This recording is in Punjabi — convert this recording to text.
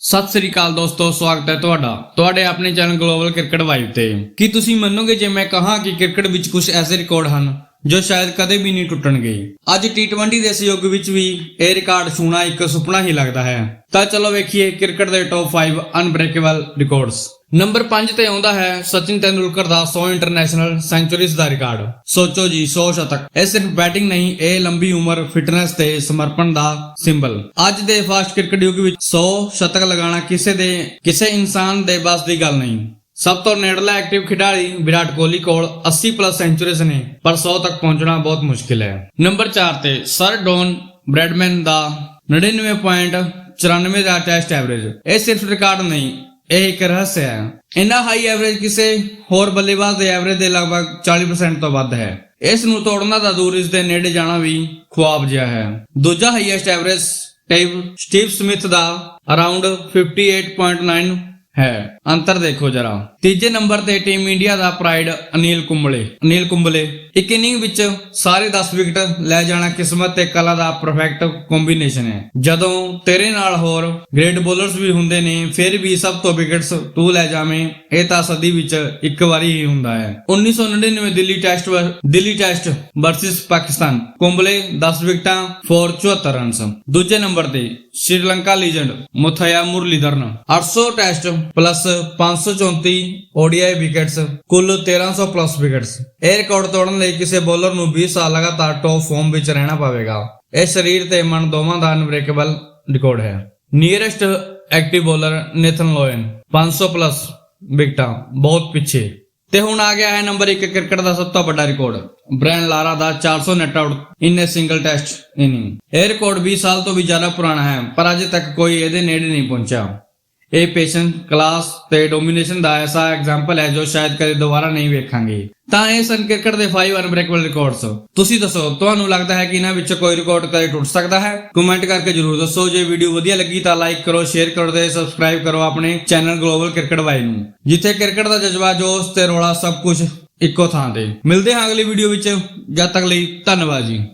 ਸਤਿ ਸ੍ਰੀ ਅਕਾਲ ਦੋਸਤੋ, ਸਵਾਗਤ ਹੈ ਤੁਹਾਡਾ। ਤੁਹਾਡੇ ਆਪਣੇ ਚੈਨਲ ਗਲੋਬਲ ਕ੍ਰਿਕਟ ਵਾਈਬ ਤੇ। ਕੀ ਤੁਸੀਂ ਮੰਨੋਗੇ ਜੇ ਮੈਂ ਕਹਾਂ ਕਿ ਕ੍ਰਿਕਟ ਵਿੱਚ ਕੁਝ ਐਸੇ ਰਿਕਾਰਡ ਹਨ? ਜੋ ਸ਼ਾਇਦ ਕਦੇ ਵੀ ਨਹੀਂ ਟੁੱਟਣਗੇ। ਅੱਜ T20 ਦੇ ਸਹਿਯੋਗ ਵਿੱਚ ਵੀ ਇਹ ਰਿਕਾਰਡ ਛੂਣਾ ਇੱਕ ਸੁਪਨਾ ਹੀ ਲੱਗਦਾ ਹੈ। ਤਾਂ ਚਲੋ ਵੇਖੀਏ ਕ੍ਰਿਕਟ ਦੇ ਟੌਪ 5 ਅਨਬ੍ਰੇਕੇਬਲ ਰਿਕਾਰਡਸ ਨੰਬਰ 5 ਤੇ ਆਉਂਦਾ ਹੈ ਸਚਿਨ ਤੈਂਦੁਲਕਰ ਦਾ 100 ਇੰਟਰਨੈਸ਼ਨਲ ਸੈਂਚੁਰੀਜ਼ ਦਾ ਰਿਕਾਰਡ ਸੋਚੋ ਜੀ 100 ਸ਼ਤਕ। ਇਹ ਸਿਰਫ ਬੈਟਿੰਗ ਨਹੀਂ, ਇਹ ਲੰਬੀ ਉਮਰ ਫਿਟਨੈਸ ਤੇ ਸਮਰਪਣ ਦਾ ਸਿੰਬਲ ਅੱਜ ਦੇ ਫਾਸਟ ਕ੍ਰਿਕਟ ਯੁੱਗ ਵਿੱਚ 100 ਸ਼ਤਕ ਲਗਾਉਣਾ ਕਿਸੇ ਦੇ, ਕਿਸੇ ਇਨਸਾਨ ਦੇ ਬਸ ਦੀ ਗੱਲ ਨਹੀਂ। ਸਭ ਤੋਂ ਨੇੜਲਾ ਐਕਟਿਵ ਖਿਡਾਰੀ ਵਿਰਾਟ ਕੋਹਲੀ ਕੋਲ 80 ਪਲੱਸ ਸੈਂਚੁਰੀਜ਼ ਨੇ, ਪਰ 100 ਤੱਕ ਪਹੁੰਚਣਾ ਬਹੁਤ ਮੁਸ਼ਕਿਲ ਹੈ। ਨੰਬਰ 4 ਤੇ ਸਰ ਡੌਨ ਬ੍ਰੈਡਮੈਨ ਦਾ 99.94 ਦਾ ਟੈਸਟ ਐਵਰੇਜ ਇਹ ਸਿਰਫ ਰਿਕਾਰਡ ਨਹੀਂ, ਇਹ ਇੱਕ ਰਹੱਸ ਹੈ। ਇੰਨਾ ਹਾਈ ਐਵਰੇਜ ਕਿਸੇ ਹੋਰ ਬੱਲੇਬਾਜ਼ ਦੇ ਐਵਰੇਜ ਦੇ ਲਗਭਗ 40% ਤੋਂ ਵੱਧ ਹੈ। ਇਸ ਨੂੰ ਤੋੜਨਾ ਦਾ ਦੂਰ ਇਸ ਦੇ ਨੇੜੇ ਜਾਣਾ ਵੀ ਖੁਆਬ ਜਿਹਾ ਹੈ। ਦੂਜਾ highest average Steve Steve Smith ਦਾ ਅਰਾਊਂਡ 58.9 ਹੈ। ਅੰਤਰ ਦੇਖੋ ਜਰਾ। ਤੀਜੇ ਨੰਬਰ ਤੇ ਟੀਮ ਇੰਡੀਆ ਦਾ ਪ੍ਰਾਈਡ ਅਨਿਲ ਕੁੰਬਲੇ। ਅਨਿਲ ਕੁੰਬਲੇ, ਇੱਕ ਇਨਿੰਗ ਵਿੱਚ ਸਾਰੇ 10 ਵਿਕਟ ਲੈ ਜਾਣਾ ਕਿਸਮਤ ਤੇ ਕਲਾ ਦਾ ਪਰਫੈਕਟ ਕੰਬੀਨੇਸ਼ਨ ਹੈ। ਜਦੋਂ ਤੇਰੇ ਨਾਲ ਹੋਰ ਗ੍ਰੇਟ ਬੋਲਰਸ ਵੀ ਹੁੰਦੇ ਨੇ, ਫਿਰ ਵੀ ਸਭ ਤੋਂ ਵਿਕਟਸ ਤੂੰ ਲੈ ਜਾਵੇਂ, ਇਹ ਤਾਂ ਸਦੀ ਵਿੱਚ ਇੱਕ ਵਾਰੀ ਹੀ ਹੁੰਦਾ ਹੈ। 1999 Delhi test Delhi test versus Pakistan. Kumble 10 ਵਿਕਟਾਂ ਫੋਰ 74 ਦੂਜੇ ਨੰਬਰ ਤੇ Sri Lanka legend Muttiah Muralitharan. 800 test plus 534 ODI wickets ਕੁੱਲ 1300 ਪਲੱਸ ਵਿਕਟਸ ਇਹ ਰਿਕਾਰਡ ਤੋੜਨ ਲਈ ਕਿਸੇ ਬੋਲਰ ਨੂੰ 20 ਸਾਲ ਲਗਾਤਾਰ ਟੌਪ ਫਾਰਮ ਵਿੱਚ ਰਹਿਣਾ ਪਵੇਗਾ। ਇਹ ਸਰੀਰ ਤੇ ਮਨ ਦੋਵਾਂ ਦਾ ਅਨਬ੍ਰੇਕੇਬਲ ਰਿਕਾਰਡ ਹੈ। Nearest active bowler Nathan Lyon 500 plus ਵਿਕਟਾਂ ਬਹੁਤ ਪਿੱਛੇ। ਤੇ ਹੁਣ ਆ ਗਿਆ ਹੈ ਨੰਬਰ 1 ਕ੍ਰਿਕਟ ਦਾ ਸਭ ਤੋਂ ਵੱਡਾ ਰਿਕਾਰਡ ਬ੍ਰੈਨ ਲਾਰਾ ਦਾ 400 not out in a single test inning ਇਹ ਰਿਕਾਰਡ 20 ਸਾਲ ਤੋਂ ਵੀ ਜ਼ਿਆਦਾ ਪੁਰਾਣਾ ਹੈ, ਪਰ ਅਜੇ ਤੱਕ ਕੋਈ ਇਹਦੇ ਨੇੜੇ ਨਹੀਂ ਪਹੁੰਚਿਆ। ਇਹ ਪੇਸ਼ੈਂਸ ਕਲਾਸ ਤੇ ਡੋਮੀਨੇਸ਼ਨ ਦਾ ਐਸਾ ਐਗਜ਼ਾਮਪਲ ਹੈ ਜੋ ਸ਼ਾਇਦ ਕਦੇ ਦੁਬਾਰਾ ਨਹੀਂ ਵੇਖਾਂਗੇ। ਤਾਂ ਇਹ ਸਨ ਕ੍ਰਿਕਟ ਦੇ 5 ਅਨਬ੍ਰੇਕੇਬਲ ਰਿਕਾਰਡਸ ਤੁਸੀਂ ਦੱਸੋ, ਤੁਹਾਨੂੰ ਲੱਗਦਾ ਹੈ ਕਿ ਇਹਨਾਂ ਵਿੱਚੋਂ ਕੋਈ ਰਿਕਾਰਡ ਕਦੇ ਟੁੱਟ ਸਕਦਾ ਹੈ? ਕਮੈਂਟ ਕਰਕੇ ਜਰੂਰ ਦੱਸੋ। ਜੇ ਵੀਡੀਓ ਵਧੀਆ ਲੱਗੀ ਤਾਂ ਲਾਈਕ ਕਰੋ ਸ਼ੇਅਰ ਕਰੋ ਤੇ ਸਬਸਕ੍ਰਾਈਬ ਕਰੋ ਆਪਣੇ ਚੈਨਲ ਗਲੋਬਲ ਕ੍ਰਿਕਟ ਵਾਈ ਨੂੰ। ਜਿੱਥੇ ਕ੍ਰਿਕਟ ਦਾ ਜਜ਼ਬਾ, ਜੋਸ਼ ਤੇ ਰੌਲਾ ਸਭ ਕੁਝ ਇੱਕੋ ਥਾਂ ਤੇ। ਮਿਲਦੇ ਹਾਂ ਅਗਲੀ ਵੀਡੀਓ ਵਿੱਚ। ਜਦ ਤੱਕ ਲਈ ਧੰਨਵਾਦ ਜੀ।